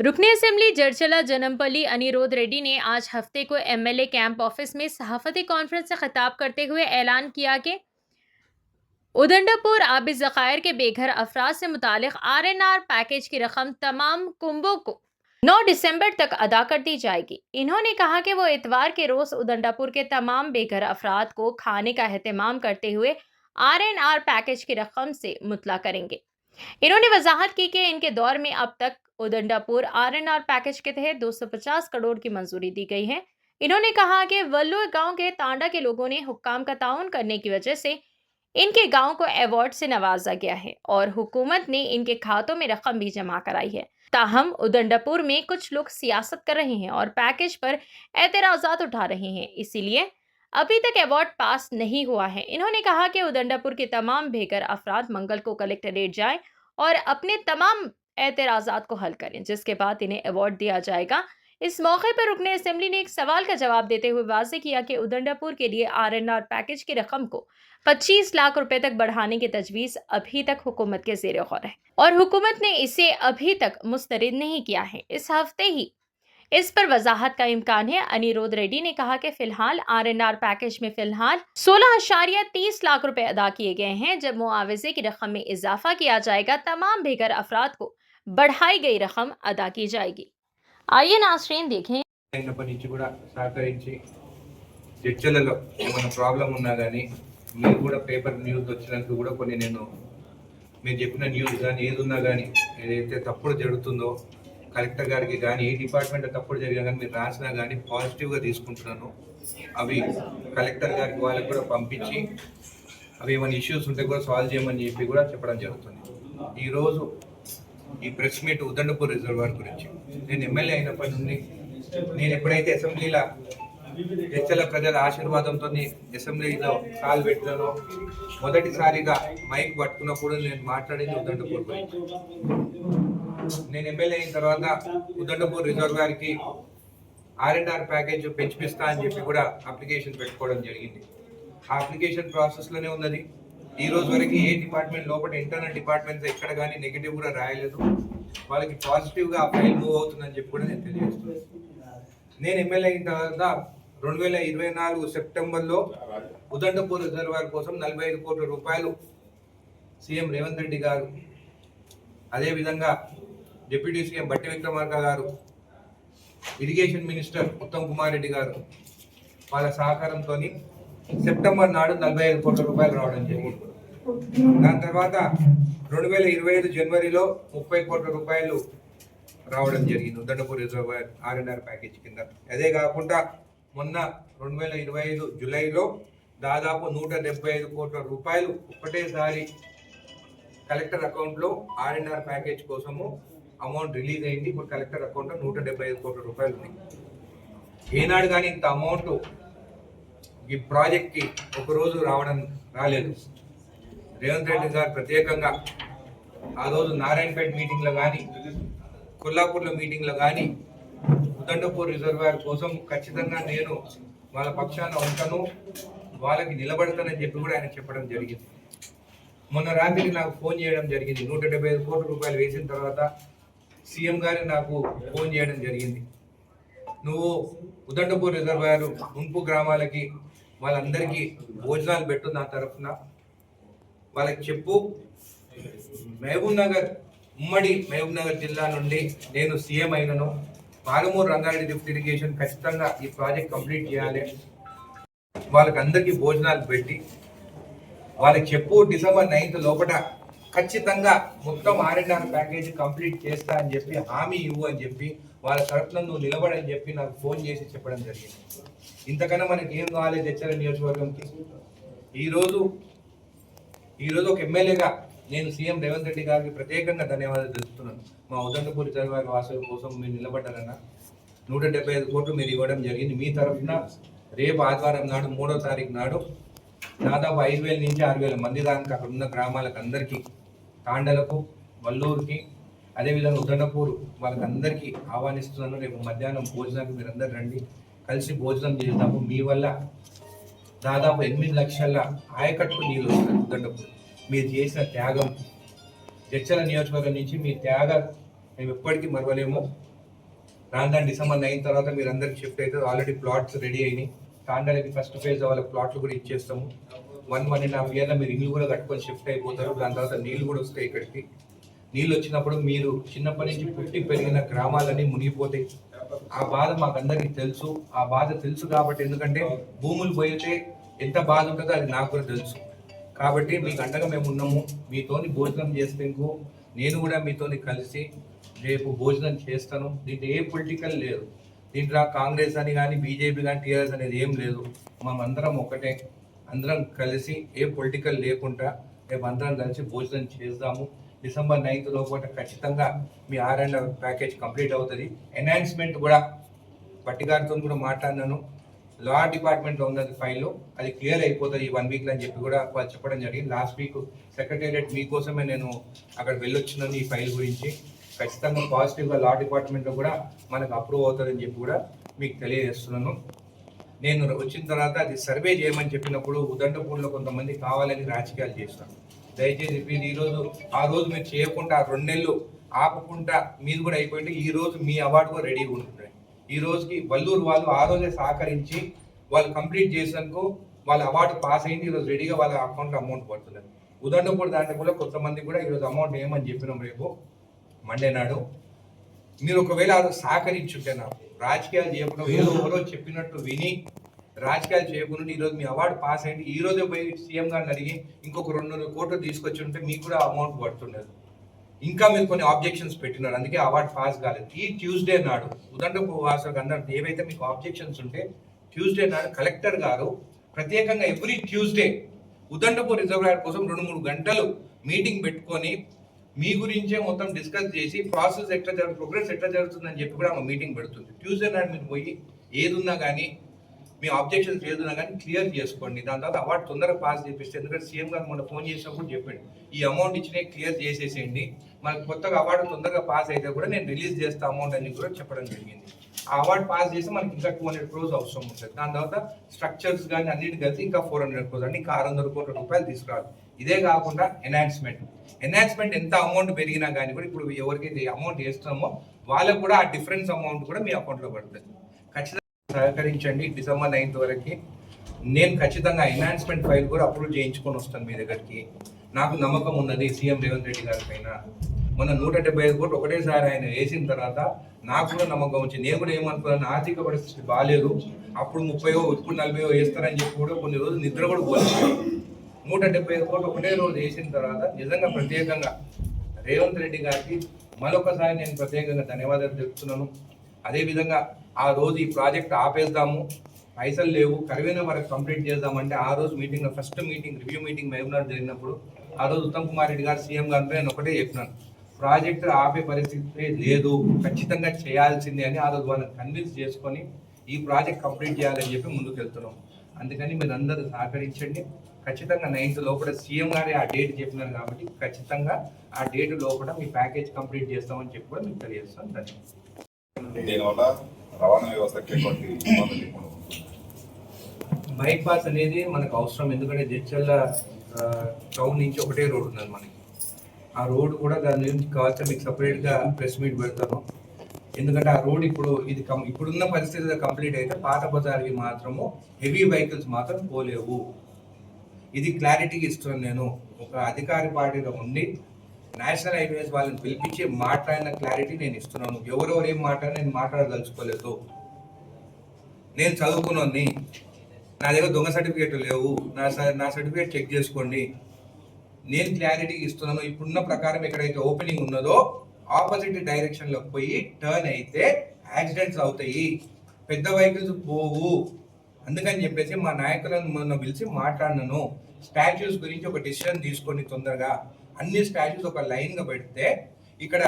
رکن اسمبلی جرچلا جنم پلی انی رود ریڈی نے آج ہفتے کو ایم ایل اے کیمپ آفس میں صحافتی کانفرنس سے خطاب کرتے ہوئے اعلان کیا کہ ادھنڈا پور آبی ذخائر کے بے گھر افراد سے متعلق آر این آر پیکیج کی رقم تمام کنبوں کو نو ڈسمبر تک ادا کر دی جائے گی انہوں نے کہا کہ وہ اتوار کے روز ادھنڈا پور کے تمام بے گھر افراد کو کھانے کا اہتمام کرتے ہوئے آر این آر پیکیج کی رقم سے مطلع کریں گے انہوں نے وضاحت کی کہ ان کے دور میں اب تک اودنڈا پور آر این آر پیکج کے تحت دو سو پچاس کروڑ کی منظوری دی گئی ہے انہوں نے کہا کہ ولو گاؤں کے تانڈا کے لوگوں نے حکام کا تعاون کرنے کی وجہ سے ان کے گاؤں کو ایوارڈ سے نوازا گیا ہے اور حکومت نے ان کے کھاتوں میں رقم بھی جمع کرائی ہے تاہم ادنڈا پور میں کچھ لوگ سیاست کر رہے ہیں اور پیکج پر اعتراضات اٹھا رہے ہیں اسی لیے ابھی تک ایوارڈ پاس نہیں ہوا ہے انہوں نے کہا کہ ادنڈا پور کے تمام بھیگر افراد منگل کو کلیکٹریٹ جائیں اور اپنے تمام اعتراضات کو حل کریں، جس کے بعد انہیں ایوارڈ دیا جائے گا۔ اس موقع پر رکن اسمبلی نے ایک سوال کا جواب دیتے ہوئے واضح کیا کہ ادھنڈا پور کے لیے آر این آر پیکج کی رقم کو پچیس لاکھ روپے تک بڑھانے کی تجویز ابھی تک حکومت کے زیر غور ہے۔ اور حکومت نے اسے ابھی تک مسترد نہیں کیا ہے۔ اس ہفتے ہی اس پر وضاحت کا امکان ہے۔ انیرودھ ریڈی نے کہا کہ فی الحال آر این آر پیکج میں فی الحال سولہ اشاریہ تیس لاکھ روپے ادا کیے گئے ہیں۔ جب معاوضے کی رقم میں اضافہ کیا جائے گا، تمام بھیگر افراد کو बढ़ाई गई रकम अदा की जाएगी आइए नासरीन देखें అయినప్పటి నుంచి కూడా సహకరించి చర్చలలో ఏమైనా ప్రాబ్లం ఉన్నా కానీ మీరు కూడా పేపర్ న్యూస్ వచ్చినందుకు కూడా కొన్ని నేను మీరు చెప్పిన న్యూస్ కానీ ఏది ఉన్నా కానీ ఏదైతే తప్పుడు జరుగుతుందో కలెక్టర్ గారికి కానీ ఏ డిపార్ట్మెంట్ తప్పుడు జరిగినా కానీ మీరు రాసినా కానీ పాజిటివ్గా తీసుకుంటున్నాను అవి కలెక్టర్ గారికి వాళ్ళకి కూడా పంపించి అవి ఏమైనా ఇష్యూస్ ఉంటే కూడా సాల్వ్ చేయమని చెప్పి కూడా చెప్పడం జరుగుతుంది ఈరోజు ఈ ప్రెస్ మీట్ ఉదండపూర్ రిజర్వాయర్ గురించి. నేను ఎమ్మెల్యే అయినప్పటి నుండి నేను ఎప్పుడైతే అసెంబ్లీలో హెచ్చల ప్రజల ఆశీర్వాదంతో అసెంబ్లీలో కాల్ పెట్టానో మొదటిసారిగా మైక్ పట్టుకున్నప్పుడు నేను మాట్లాడింది ఉదండపూర్ గురించి నేను ఎమ్మెల్యే అయిన తర్వాత ఉదండపూర్ రిజర్వాయర్కి ఆర్ఎన్ఆర్ ప్యాకేజ్ పెంచిపిస్తా అని చెప్పి కూడా అప్లికేషన్ పెట్టుకోవడం జరిగింది. ఆ అప్లికేషన్ ప్రాసెస్లోనే ఉన్నది. ఈ రోజు వరకు ఏ డిపార్ట్మెంట్ లోపల ఇంటర్నల్ డిపార్ట్మెంట్స్ ఎక్కడ కానీ నెగిటివ్ కూడా రాయలేదు. వాళ్ళకి పాజిటివ్గా ఆ ఫైల్ మూవ్ అవుతుందని చెప్పి కూడా నేను తెలియజేస్తున్నాను. నేను ఎమ్మెల్యే అయిన తర్వాత రెండు వేల ఇరవై నాలుగు సెప్టెంబర్లో ఉదండపూర్ రిజర్వాయర్ కోసం నలభై ఐదు కోట్ల రూపాయలు సీఎం రేవంత్ రెడ్డి గారు అదేవిధంగా డిప్యూటీ సీఎం బట్టి విక్రమార్క గారు ఇరిగేషన్ మినిస్టర్ ఉత్తమ్ కుమార్ రెడ్డి గారు వాళ్ళ సహకారంతో సెప్టెంబర్ నాడు నలభై ఐదు కోట్ల రూపాయలు రావడం జరిగింది. దాని తర్వాత రెండు వేల ఇరవై ఐదు జనవరిలో ముప్పై కోట్ల రూపాయలు రావడం జరిగింది. ఉద్దండపూర్ రిజర్వాయర్ ఆర్ఎన్ఆర్ ప్యాకేజ్ కింద. అదే కాకుండా మొన్న రెండు వేల ఇరవై ఐదు జూలైలో దాదాపు నూట డెబ్బై ఐదు కోట్ల రూపాయలు ఒకటేసారి కలెక్టర్ అకౌంట్లో ఆర్ఎన్ఆర్ ప్యాకేజ్ కోసము అమౌంట్ రిలీజ్ అయింది. ఇప్పుడు కలెక్టర్ అకౌంట్లో నూట డెబ్బై ఐదు కోట్ల రూపాయలు ఉన్నాయి. ఏనాడు కానీ ఇంత అమౌంట్ ఈ ప్రాజెక్ట్కి ఒకరోజు రావడం రాలేదు. రేవంత్ రెడ్డి గారు ప్రత్యేకంగా ఆ రోజు నారాయణపేట మీటింగ్లో కానీ కొల్లాపూర్లో మీటింగ్లో కానీ ఉదండపూర్ రిజర్వాయర్ కోసం ఖచ్చితంగా నేను వాళ్ళ పక్షాన ఉంటాను వాళ్ళకి నిలబడతానని చెప్పి కూడా ఆయన చెప్పడం జరిగింది. మొన్న రాత్రి నాకు ఫోన్ చేయడం జరిగింది. నూట డెబ్బై ఐదు కోట్ల రూపాయలు వేసిన తర్వాత సీఎం గారు నాకు ఫోన్ చేయడం జరిగింది. నువ్వు ఉదండపూర్ రిజర్వాయర్ ముంపు గ్రామాలకి వాళ్ళందరికీ భోజనాలు పెట్టు నా తరఫున. వాళ్ళకి చెప్పు. మహబూబ్ నగర్ ఉమ్మడి మహబూబ్ నగర్ జిల్లా నుండి నేను సీఎం అయినను. పాలమూరు రంగారెడ్డి లిఫ్ట్ ఇరిగేషన్ ఖచ్చితంగా ఈ ప్రాజెక్ట్ కంప్లీట్ చేయాలి. వాళ్ళకి అందరికీ భోజనాలు పెట్టి వాళ్ళకి చెప్పు డిసెంబర్ నైన్త్ లోపల ఖచ్చితంగా మొత్తం ఆర్ఎన్ఆర్ ప్యాకేజ్ కంప్లీట్ చేస్తా అని చెప్పి హామీ ఇవ్వు అని చెప్పి వాళ్ళ తరఫున నువ్వు నిలబడని చెప్పి నాకు ఫోన్ చేసి చెప్పడం జరిగింది. ఇంతకన్నా మనకి ఏం కావాలి తెచ్చారు నియోజకవర్గంకి? ఈరోజు ఈరోజు ఒక ఎమ్మెల్యేగా నేను సీఎం రేవంత్ రెడ్డి గారికి ప్రత్యేకంగా ధన్యవాదాలు తెలుపుతున్నాను. మా ఉదంతపూరి చదివారి వాసుల కోసం మీరు నిలబడ్డారన్న నూట డెబ్బై ఐదు కోట్లు మీరు ఇవ్వడం జరిగింది. మీ తరఫున రేపు ఆదివారం నాడు మూడో తారీఖు నాడు దాదాపు ఐదు వేల నుంచి ఆరు వేల మంది దానికి అక్కడ ఉన్న గ్రామాలకు అందరికీ తాండలకు వల్లూరుకి అదేవిధంగా ఉదండపూరు వాళ్ళకందరికీ ఆహ్వానిస్తున్నాను. రేపు మధ్యాహ్నం భోజనానికి మీరందరూ రండి. కలిసి భోజనం చేద్దాము. మీ వల్ల దాదాపు ఎనిమిది లక్షల ఆయకట్టు నీళ్ళు వస్తాయి ఉదండపూర్ మీరు చేసిన త్యాగం చర్చల నియోజకవర్గం నుంచి మీ త్యాగం మేము ఎప్పటికీ మరవలేము. రాను దాని డిసెంబర్ నైన్ తర్వాత మీరు అందరికి షిఫ్ట్ అయితే ఆల్రెడీ ప్లాట్స్ రెడీ అయినాయి. తాండాలకి ఫస్ట్ ఫేజ్ వాళ్ళ ప్లాట్లు కూడా ఇచ్చేస్తాము. వన్ వన్ అండ్ హాఫ్ ఇయర్లో మీరు ఇల్లు కూడా కట్టుకొని షిఫ్ట్ అయిపోతారు. దాని తర్వాత నీళ్ళు కూడా వస్తాయి ఇక్కడికి. నీళ్ళు వచ్చినప్పుడు మీరు చిన్నప్పటి నుంచి పుట్టి పెరిగిన గ్రామాలన్నీ మునిగిపోతాయి. ఆ బాధ మాకందరికి తెలుసు. ఆ బాధ తెలుసు కాబట్టి ఎందుకంటే భూములు పోయితే ఎంత బాధ ఉంటుందో అది నాకు కూడా తెలుసు. కాబట్టి మీకు అండగా మేము ఉన్నాము. మీతోని భోజనం చేసేందుకు నేను కూడా మీతోని కలిసి రేపు భోజనం చేస్తాను. దీంట్లో ఏ పొలిటికల్ లేదు. దీంట్లో కాంగ్రెస్ అని కానీ బీజేపీ కానీ టీఆర్ఎస్ అనేది ఏం లేదు. మేమందరం ఒకటే. అందరం కలిసి ఏ పొలిటికల్ లేకుండా రేపు అందరం కలిసి భోజనం చేద్దాము. డిసెంబర్ నైన్త్ లోపల ఖచ్చితంగా మీ ఆర్ అండ్ ప్యాకేజ్ కంప్లీట్ అవుతుంది. ఎన్హాన్స్మెంట్ కూడా పట్టి గారితో కూడా మాట్లాడినాను. లా డిపార్ట్మెంట్లో ఉన్నది ఫైల్ అది క్లియర్ అయిపోతుంది ఈ వన్ వీక్లో అని చెప్పి కూడా వాళ్ళు చెప్పడం జరిగింది. లాస్ట్ వీక్ సెక్రటేరియట్ మీకోసమే నేను అక్కడ వెళ్ళొచ్చినాను ఈ ఫైల్ గురించి. ఖచ్చితంగా పాజిటివ్గా లా డిపార్ట్మెంట్లో కూడా మనకు అప్రూవ్ అవుతుందని చెప్పి కూడా మీకు తెలియజేస్తున్నాను. నేను వచ్చిన తర్వాత అది సర్వే చేయమని చెప్పినప్పుడు ఉదంటపూర్లో కొంతమంది కావాలని రాజకీయాలు చేస్తాను దయచేసి మీరు ఈరోజు ఆ రోజు మీరు చేయకుండా రెండు నెలలు ఆపకుండా మీది కూడా అయిపోయింటే ఈ రోజు మీ అవార్డు కూడా రెడీగా ఉంటుంది ఈ రోజుకి వల్లూరు వాళ్ళు ఆ రోజే సహకరించి వాళ్ళు కంప్లీట్ చేసినందుకు వాళ్ళ అవార్డు పాస్ అయింది ఈరోజు రెడీగా వాళ్ళ అకౌంట్లో అమౌంట్ పడుతుంది. ఉదండపూడి దాంట్లో కూడా కొంతమంది కూడా ఈరోజు అమౌంట్ ఏమని చెప్పినాం రేపు? మండే నాడు. మీరు ఒకవేళ అది సహకరించుంటే నాకు రాజకీయాలు చేయకుండా ఏదో ఎవరో చెప్పినట్టు విని రాజకీయాలు చేయకుండా ఈరోజు మీ అవార్డు పాస్ అయింది. ఈ రోజే పోయి సీఎం గారిని అడిగి ఇంకొక రెండు వందల కోట్లు తీసుకొచ్చి ఉంటే మీకు కూడా అమౌంట్ పడుతుండదు. ఇంకా మీరు కొన్ని ఆబ్జెక్షన్స్ పెట్టినారు. అందుకే అవార్డు పాస్ కాలేదు. ఈ ట్యూస్డే నాడు ఉదండపు వాసకు ఏవైతే మీకు ఆబ్జెక్షన్స్ ఉంటే ట్యూస్డే నాడు కలెక్టర్ గారు ప్రత్యేకంగా ఎవ్రీ ట్యూస్డే ఉదండపూర్ రిజర్వాయర్ కోసం రెండు మూడు గంటలు మీటింగ్ పెట్టుకొని మీ గురించే మొత్తం డిస్కస్ చేసి ప్రాసెస్ ఎట్లా జరుగుతుంది ప్రోగ్రెస్ ఎట్లా జరుగుతుందని చెప్పి కూడా ఆమె మీటింగ్ పెడుతుంది. ట్యూస్డే నాడు మీరు పోయి ఏదున్నా కానీ మీ ఆబ్జెక్షన్స్ ఏదున్నా కానీ క్లియర్ చేసుకోండి. దాని తర్వాత అవార్డు తొందరగా పాస్ చేపిస్తే ఎందుకంటే సీఎం గారు మొన్న ఫోన్ చేసినప్పుడు చెప్పండి ఈ అమౌంట్ ఇచ్చినా క్లియర్ చేసేసేయండి. మనకు కొత్తగా అవార్డు తొందరగా పాస్ అయితే కూడా నేను రిలీజ్ చేస్తా అమౌంట్ అని కూడా చెప్పడం జరిగింది. ఆ అవార్డు పాస్ చేస్తే మనకి ఇంకా టూ హండ్రెడ్ క్రోర్స్ అవసరం ఉంటుంది. దాని తర్వాత స్ట్రక్చర్స్ కానీ అన్నిటి కలిసి ఇంకా ఫోర్ హండ్రెడ్ క్రోర్స్ అంటే ఇంకా ఆరు వందల కోట్ల రూపాయలు తీసుకురావాలి. ఇదే కాకుండా ఎన్హాన్స్మెంట్ ఎన్హాన్స్మెంట్ ఎంత అమౌంట్ పెరిగినా కానీ కూడా ఇప్పుడు ఎవరికైతే అమౌంట్ వేస్తున్నామో వాళ్ళకు కూడా ఆ డిఫరెన్స్ అమౌంట్ కూడా మీ అకౌంట్లో పడుతుంది. ఖచ్చితంగా సహకరించండి. డిసెంబర్ నైన్త్ వరకు నేను ఖచ్చితంగా ఎన్హాన్స్మెంట్ ఫైల్ కూడా అప్రూవ్ చేయించుకొని వస్తాను మీ దగ్గరికి. నాకు నమ్మకం ఉన్నది సీఎం రేవంత్ రెడ్డి గారి పైన. మొన్న నూట డెబ్బై ఐదు కోట్లు ఒకటేసారి ఆయన వేసిన తర్వాత నాకు కూడా నమ్మకం వచ్చింది. నేను కూడా ఏమనుకున్నాను ఆర్థిక పరిస్థితి బాగాలేదు అప్పుడు ముప్పైయో ఇప్పుడు నలభైయో వేస్తారని చెప్పి కూడా కొన్ని రోజులు నిద్ర కూడా పోలేదు. నూట డెబ్బై ఐదు కోట్లు ఒకటే రోజు వేసిన తర్వాత నిజంగా ప్రత్యేకంగా రేవంత్ రెడ్డి గారికి మరొకసారి నేను ప్రత్యేకంగా ధన్యవాదాలు తెలుపుతున్నాను. అదేవిధంగా ఆ రోజు ఈ ప్రాజెక్ట్ ఆపేద్దాము. పైసలు లేవు. కరివేన వరకు కంప్లీట్ చేద్దామంటే ఆ రోజు meeting first meeting review meeting webinar జరిగినప్పుడు ఆ రోజు ఉత్తమ్ కుమార్ రెడ్డి గారు సీఎం గారు నేను ఒకటే చెప్పినాను. ప్రాజెక్ట్ ఆపే పరిస్థితి లేదు. ఖచ్చితంగా చేయాల్సిందే అని ఆ రోజు వాళ్ళని కన్విన్స్ చేసుకొని ఈ ప్రాజెక్ట్ కంప్లీట్ చేయాలని చెప్పి ముందుకు వెళ్తున్నాం అందుకని మీరు అందరూ సహకరించండి. ఖచ్చితంగా నైన్త్ లోపల సీఎం గారే ఆ డేట్ చెప్పినారు కాబట్టి ఖచ్చితంగా ఆ డేట్ లోపల మీ ప్యాకేజ్ కంప్లీట్ చేస్తామని చెప్పి కూడా మీకు తెలియజేస్తాను. ధన్యవాదాలు. దీనివల్ల రవాణా వ్యవస్థకి ఎటువంటి ఇబ్బందులు లేకుండా అనేది మనకు అవసరం. ఎందుకంటే జడ్చల్ల టౌన్ నుంచి ఒకటే రోడ్ ఉన్నది మనకి. ఆ రోడ్ కూడా దాని నుంచి కావాల్సిన మీకు సపరేట్గా ప్రెస్ మీట్ పెడతాను ఎందుకంటే ఆ రోడ్ ఇప్పుడు ఇది కం ఇప్పుడున్న పరిస్థితిలో కంప్లీట్ అయితే పాత బజార్కి మాత్రము హెవీ వెహికల్స్ మాత్రం పోలేవు. ఇది క్లారిటీగా ఇస్తున్నాను నేను. ఒక అధికారి పార్టీలో ఉండి నేషనల్ హైవేస్ వాళ్ళని పిలిపించి మాట్లాడిన క్లారిటీ నేను ఇస్తున్నాను. ఎవరెవరు ఏం మాట్లాడినా నేను మాట్లాడదలుచుకోలేదు. నేను చదువుకున్నాను నా దగ్గర దొంగ సర్టిఫికేట్ లేవు. నా నా సర్టిఫికేట్ చెక్ చేసుకోండి. నేను క్లారిటీ ఇస్తున్నాను. ఇప్పుడున్న ప్రకారం ఎక్కడైతే ఓపెనింగ్ ఉన్నదో ఆపోజిట్ డైరెక్షన్లోకి పోయి టర్న్ అయితే యాక్సిడెంట్స్ అవుతాయి. పెద్ద వెహికల్స్ పోవు. అందుకని చెప్పేసి మా నాయకులను మొన్న పిలిచి మాట్లాడినాను. స్టాచ్యూస్ గురించి ఒక డిసిషన్ తీసుకోండి తొందరగా. అన్ని స్టాచ్యూస్ ఒక లైన్గా పెడితే ఇక్కడ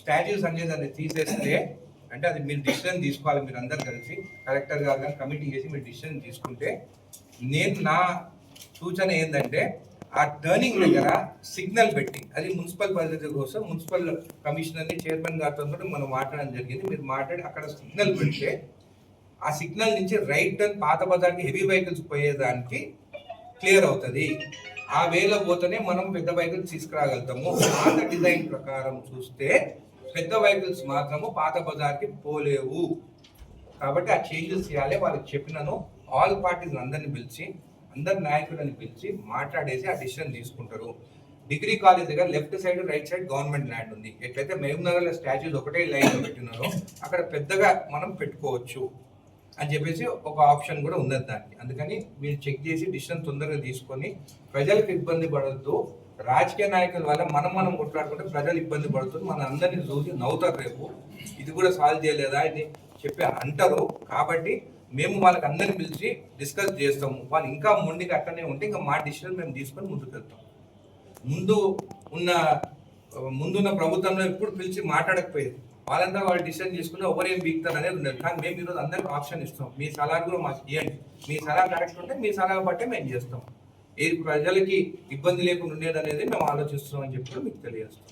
స్టాచ్యూస్ అనేది అది తీసేస్తే అంటే అది మీరు డిసిషన్ తీసుకోవాలి మీరు అందరు కలిసి కలెక్టర్ గారు కానీ కమిటీ చేసి మీరు డిసిషన్ తీసుకుంటే నేను నా సూచన ఏంటంటే ఆ టర్నింగ్ దగ్గర సిగ్నల్ పెట్టి అది మున్సిపల్ పరిస్థితి కోసం మున్సిపల్ కమిషనర్ని చైర్మన్ గారితో కూడా మనం మాట్లాడడం జరిగింది. మీరు మాట్లాడి అక్కడ సిగ్నల్ పెడితే ఆ సిగ్నల్ నుంచి రైట్ టర్న్ పాత బజార్కి హెవీ వెహికల్స్ పోయేదానికి క్లియర్ అవుతుంది. ఆ వేలో పోతేనే మనం పెద్ద వెహికల్స్ తీసుకురాగలుగుతాము. పాత డిజైన్ ప్రకారం చూస్తే పెద్ద వెహికల్స్ మాత్రము పాత బజార్కి పోలేవు. కాబట్టి ఆ చేంజెస్ చేయాలి. వాళ్ళకి చెప్పినను. ఆల్ పార్టీస్ అందరిని పిలిచి అందరి నాయకులని పిలిచి మాట్లాడేసి ఆ డిసిషన్ తీసుకుంటారు. డిగ్రీ కాలేజ్ దగ్గర left side right side government land ఉంది. ఎట్లయితే మహబూబ్ నగర్లో స్టాచ్యూస్ ఒకటే లైన్లో పెట్టినారో అక్కడ పెద్దగా మనం పెట్టుకోవచ్చు. అని చెప్పేసి ఒక ఆప్షన్ కూడా ఉన్నది దానికి. అందుకని మీరు చెక్ చేసి డిసిషన్ తొందరగా తీసుకొని ప్రజలకు ఇబ్బంది పడద్దు. రాజకీయ నాయకుల వల్ల మనం మనం కొట్లాడుకుంటే ప్రజలు ఇబ్బంది పడుతుంది మన అందరినీ చూసి నవ్వుతారు రేపు. ఇది కూడా సాల్వ్ చేయలేదా అని చెప్పి అంటారు. కాబట్టి మేము వాళ్ళకి అందరిని పిలిచి డిస్కస్ చేస్తాము. వాళ్ళు ఇంకా ముందుకు అట్టనే ఉంటే ఇంకా మా డిసిషన్ మేము తీసుకొని ముందుకు వెళ్తాం. ముందు ఉన్న ముందున్న ప్రభుత్వంలో ఎప్పుడు పిలిచి మాట్లాడకపోయేది. వాళ్ళంతా వాళ్ళు డిసిషన్ తీసుకుని ఎవరేం బీక్తారు అనేది ఉండదు. కానీ మేము ఈరోజు అందరికి ఆప్షన్ ఇస్తాం. మీ సలహా కూడా మాకు ఇవ్వండి మీ సలహా కరెక్ట్ ఉంటే మీ సలహా బట్టే మేము చేస్తాం. ఏది ప్రజలకి ఇబ్బంది లేకుండా ఉండేది అనేది మేము ఆలోచిస్తున్నాం అని చెప్పి కూడా మీకు తెలియజేస్తాం.